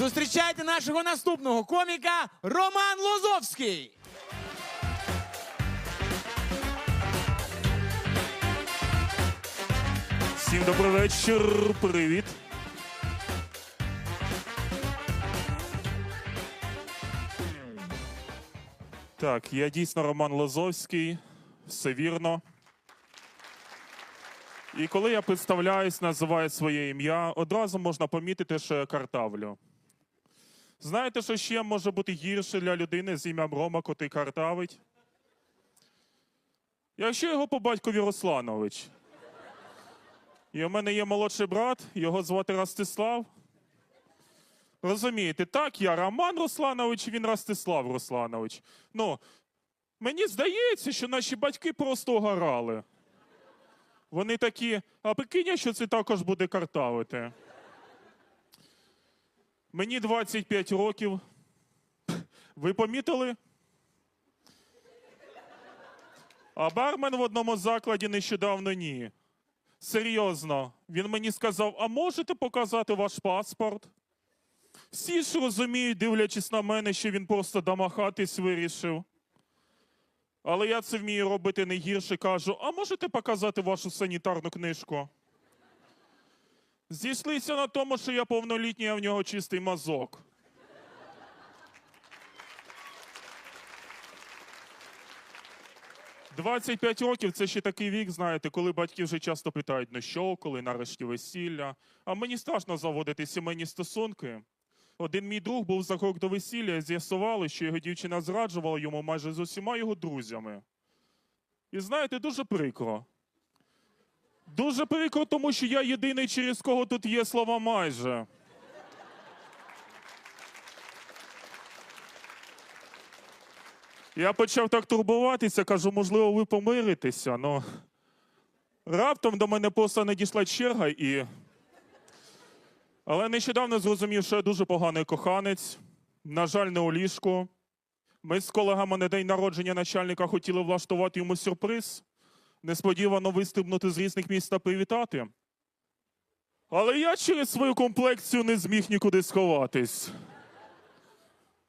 Зустрічайте нашого наступного коміка Роман Лозовський. Всім добрий вечір. Привіт. Так, я дійсно Роман Лозовський. Все вірно. І коли я представляюсь, називаю своє ім'я, одразу можна помітити, що я картавлю. Знаєте, що ще може бути гірше для людини з ім'ям Рома, котрий картавить? Якщо його по батькові Русланович. І у мене є молодший брат, його звати Ростислав. Розумієте, так, я Роман Русланович, він Ростислав Русланович. Ну, мені здається, що наші батьки просто огорали. Вони такі, а прикинь, що це також буде картавити. Мені 25 років. Ви помітили? А бармен в одному закладі нещодавно ні. Серйозно, він мені сказав: а можете показати ваш паспорт? Всі ж розуміють, дивлячись на мене, що він просто домахатись вирішив. Але я це вмію робити не гірше, кажу: а можете показати вашу санітарну книжку? Зійшлися на тому, що я повнолітній, а в нього чистий мазок. Двадцять п'ять років це ще такий вік, знаєте, коли батьки вже часто питають, ну що, коли нарешті весілля. А мені страшно заводити сімейні стосунки. Один мій друг був за крок до весілля, і з'ясували, що його дівчина зраджувала йому майже з усіма його друзями. І знаєте, дуже прикро. Дуже прикро, тому що я єдиний, через кого тут є слова майже. Я почав так турбуватися, кажу, можливо, ви помиритеся. Ну раптом до мене просто надійшла черга і. Але нещодавно зрозумів, що я дуже поганий коханець. На жаль, не у ліжку. Ми з колегами на день народження начальника хотіли влаштувати йому сюрприз, несподівано вистрибнути з різних місць та привітати. Але я через свою комплекцію не зміг нікуди сховатись.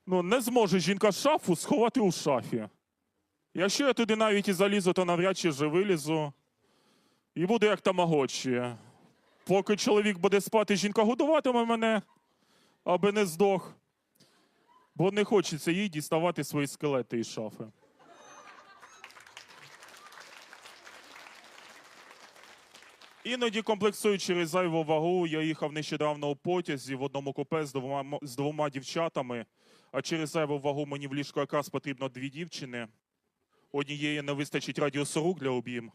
Ну, не зможе жінка шафу сховати у шафі. Якщо я туди навіть і залізу, то навряд чи вже вилізу. І буде як тамагочі. Поки чоловік буде спати, жінка годуватиме мене, аби не здох. Бо не хочеться їй діставати свої скелети із шафи. Іноді комплексуючи через зайву вагу, я їхав нещодавно у потязі в одному купе з двома, з двома дівчатами, а через зайву вагу мені в ліжку якраз потрібно дві дівчини. Однієї не вистачить радіусу рук для об'їм.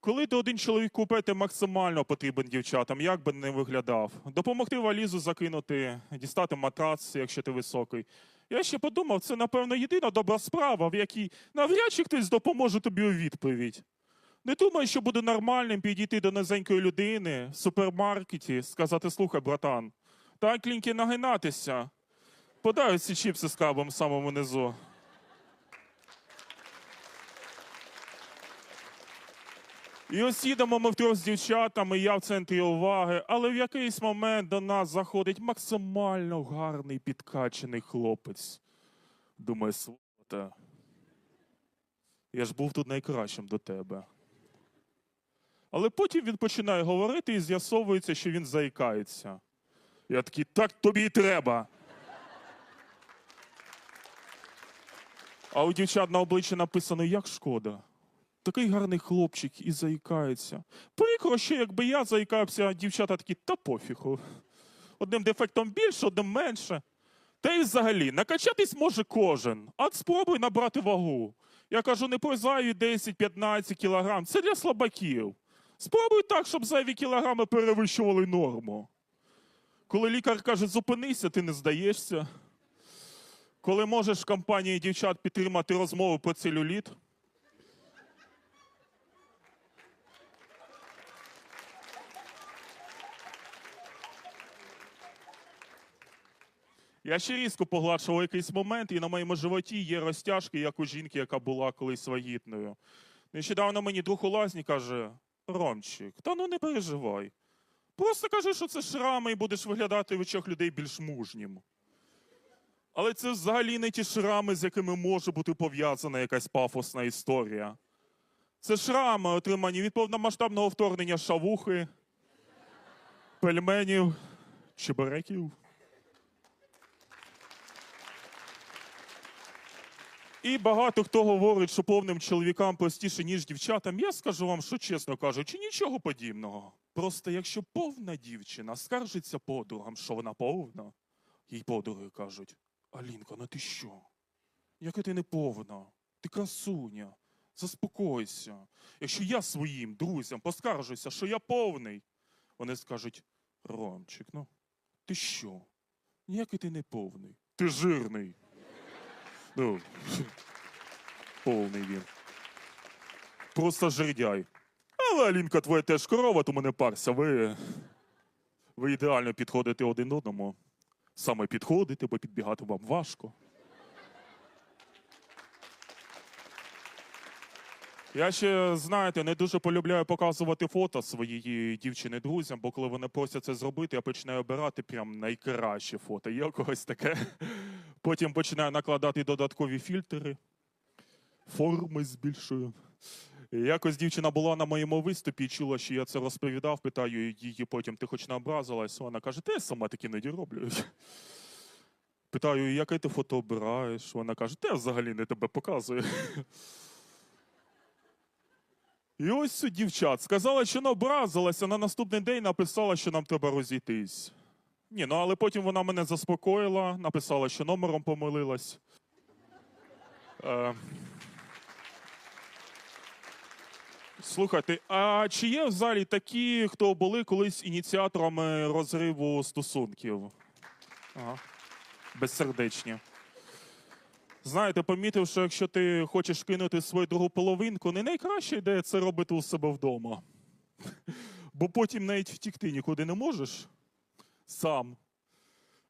Коли ти один чоловік купе, ти максимально потрібен дівчатам, як би не виглядав. Допомогти валізу закинути, дістати матрац, якщо ти високий. Я ще подумав, це, напевно, єдина добра справа, в якій навряд чи хтось допоможе тобі у відповідь. Не думаю, що буде нормальним підійти до низенької людини в супермаркеті, сказати: слухай, братан, так ліньки нагинатися. Подай ці чіпси з крабом в самому низу. І ось їдемо ми втрьох з дівчатами, я в центрі уваги, але в якийсь момент до нас заходить максимально гарний підкачений хлопець. Думаю, свата. Я ж був тут найкращим до тебе. Але потім він починає говорити і з'ясовується, що він заїкається. Я такий, так тобі і треба. А у дівчат на обличчі написано, як шкода. Такий гарний хлопчик і заїкається. Прикро, що якби я заїкався, а дівчата такі, та пофігу. Одним дефектом більше, одним менше. Та й взагалі, накачатись може кожен, а спробуй набрати вагу. Я кажу, не про 10-15 кілограм, це для слабаків. Спробуй так, щоб зайві кілограми перевищували норму. Коли лікар каже, зупинися, ти не здаєшся. Коли можеш в компанії дівчат підтримати розмову про целюліт, Я ще різко погладшував якийсь момент, і на моєму животі є розтяжки, як у жінки, яка була колись вагітною. Нещодавно мені друг у лазні каже: Ромчик, та ну не переживай. Просто кажи, що це шрами, і будеш виглядати в очах людей більш мужнім. Але це взагалі не ті шрами, з якими може бути пов'язана якась пафосна історія. Це шрами, отримані від повномасштабного вторгнення шавухи, пельменів, чебуреків. І багато хто говорить, що повним чоловікам простіше, ніж дівчатам. Я скажу вам, що чесно кажучи, нічого подібного. Просто якщо повна дівчина скаржиться подругам, що вона повна, їй подруги кажуть: Алінка, ну ти що? Яка ти не повна? Ти красуня, заспокойся. Якщо я своїм друзям поскаржуся, що я повний, вони скажуть: Ромчик, ну ти що? Ніякий ти не повний. Ти жирний. Ну, повний він. Просто жердяй. Але Алінка, твоя теж корова, тому не парся. Ви, ви ідеально підходите один одному. Саме підходите, бо підбігати вам важко. Я ще, знаєте, не дуже полюбляю показувати фото своєї дівчини друзям, бо коли вони просять це зробити, я починаю обирати прям найкраще фото. Є у когось таке. Потім починаю накладати додаткові фільтри, форми збільшую. Якось дівчина була на моєму виступі чула, що я це розповідав. Питаю її потім, ти хоч не образилась? Вона каже, я сама такі не роблю. Питаю, яке ти фото обираєш? Вона каже, я взагалі не тебе показую. І ось у дівчат сказала, що не образилася, на наступний день написала, що нам треба розійтись. Ні, ну але потім вона мене заспокоїла, написала, що номером помилилась. Е... Слухайте, а чи є в залі такі, хто були колись ініціаторами розриву стосунків? Ага. Безсердечні. Знаєте, помітив, що якщо ти хочеш кинути свою другу половинку, не найкраща ідея це робити у себе вдома. Бо потім навіть втікти нікуди не можеш сам.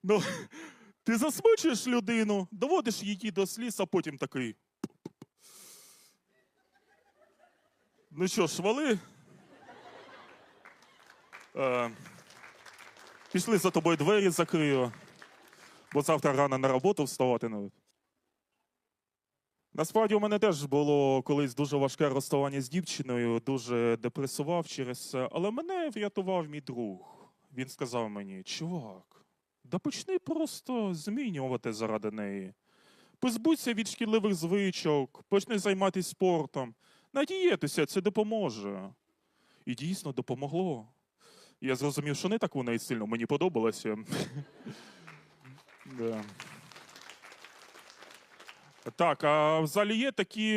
Ну, ти засмучуєш людину, доводиш її до сліз, а потім такий. Ну що ж, вали? Е, пішли за тобою двері закрию, бо завтра рано на роботу вставати. Насправді у мене теж було колись дуже важке розставання з дівчиною, дуже депресував через це, але мене врятував мій друг. Він сказав мені: чувак, да почни просто змінювати заради неї. Позбудься від шкідливих звичок, почни займатися спортом. Надіятися, це допоможе. І дійсно допомогло. Я зрозумів, що не так вона і сильно мені подобалося. Да. Так, а в залі є такі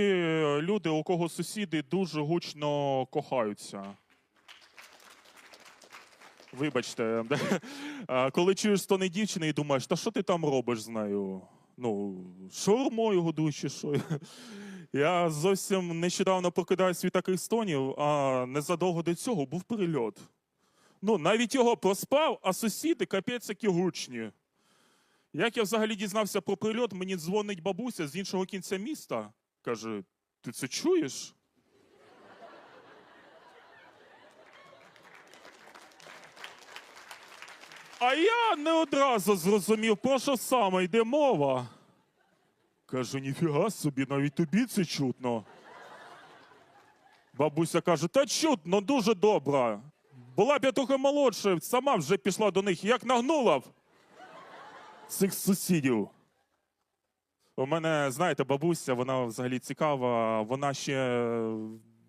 люди, у кого сусіди дуже гучно кохаються. Вибачте, коли чуєш стони дівчини і думаєш, та що ти там робиш з нею? Ну, шаурмою годуєш що? Я зовсім нещодавно прокидаюсь від таких стонів, а незадовго до цього був прильот. Ну, навіть його проспав, а сусіди капець які гучні. Як я взагалі дізнався про прильот, мені дзвонить бабуся з іншого кінця міста. Каже: ти це чуєш? А я не одразу зрозумів, про що саме йде мова. Кажу, ніфіга собі, навіть тобі це чутно. Бабуся каже, та чутно, дуже добре. Була б я трохи молодша, сама вже пішла до них, як нагнула б цих сусідів. У мене, знаєте, бабуся, вона взагалі цікава, вона ще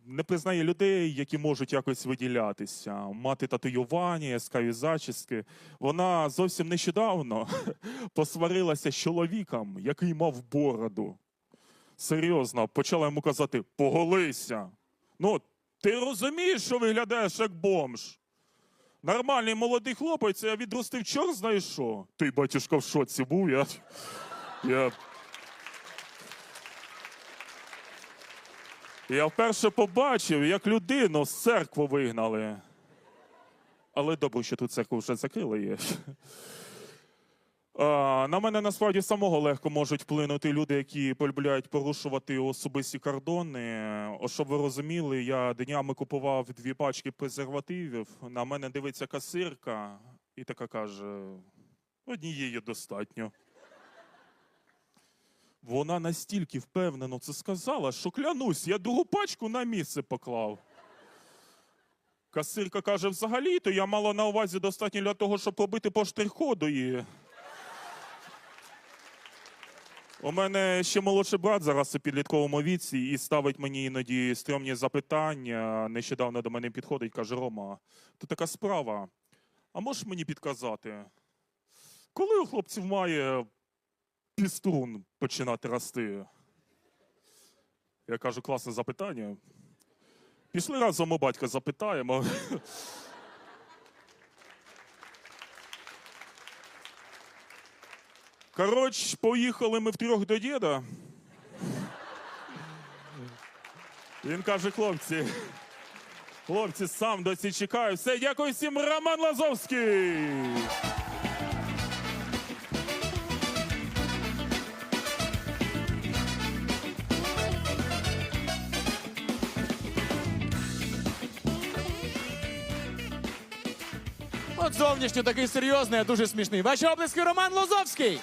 не признає людей, які можуть якось виділятися, мати татуювання, яскраві зачіски. Вона зовсім нещодавно посварилася з чоловіком, який мав бороду. Серйозно, почала йому казати: поголися. Ну, ти розумієш, що виглядаєш як бомж? Нормальний молодий хлопець, я відростив чорт знаєш що. Ти, батюшка, в шоці був, я. Я Я вперше побачив, як людину з церкви вигнали. Але добре, що тут церкву вже закрили є. На мене насправді самого легко можуть вплинути люди, які полюбляють порушувати особисті кордони. О, щоб ви розуміли, я днями купував дві пачки презервативів. На мене дивиться касирка і така каже: однієї достатньо. Вона настільки впевнено це сказала, що клянусь, я другу пачку на місце поклав. Касирка каже, взагалі, то я мала на увазі достатньо для того, щоб побити по штрих-коду і. У мене ще молодший брат зараз у підлітковому віці і ставить мені іноді стрьомні запитання. Нещодавно до мене підходить, каже: Рома, то така справа. А можеш мені підказати, коли у хлопців має піструн починати рости? Я кажу, класне запитання. Пішли разом у батька запитаємо. Коротше, поїхали ми втрьох до діда. Він каже, хлопці, хлопці, сам досі чекаю. Все, дякую всім, Роман Лазовський. От зовнішньо такий серйозний, а дуже смішний. Ваші облески Роман Лозовський.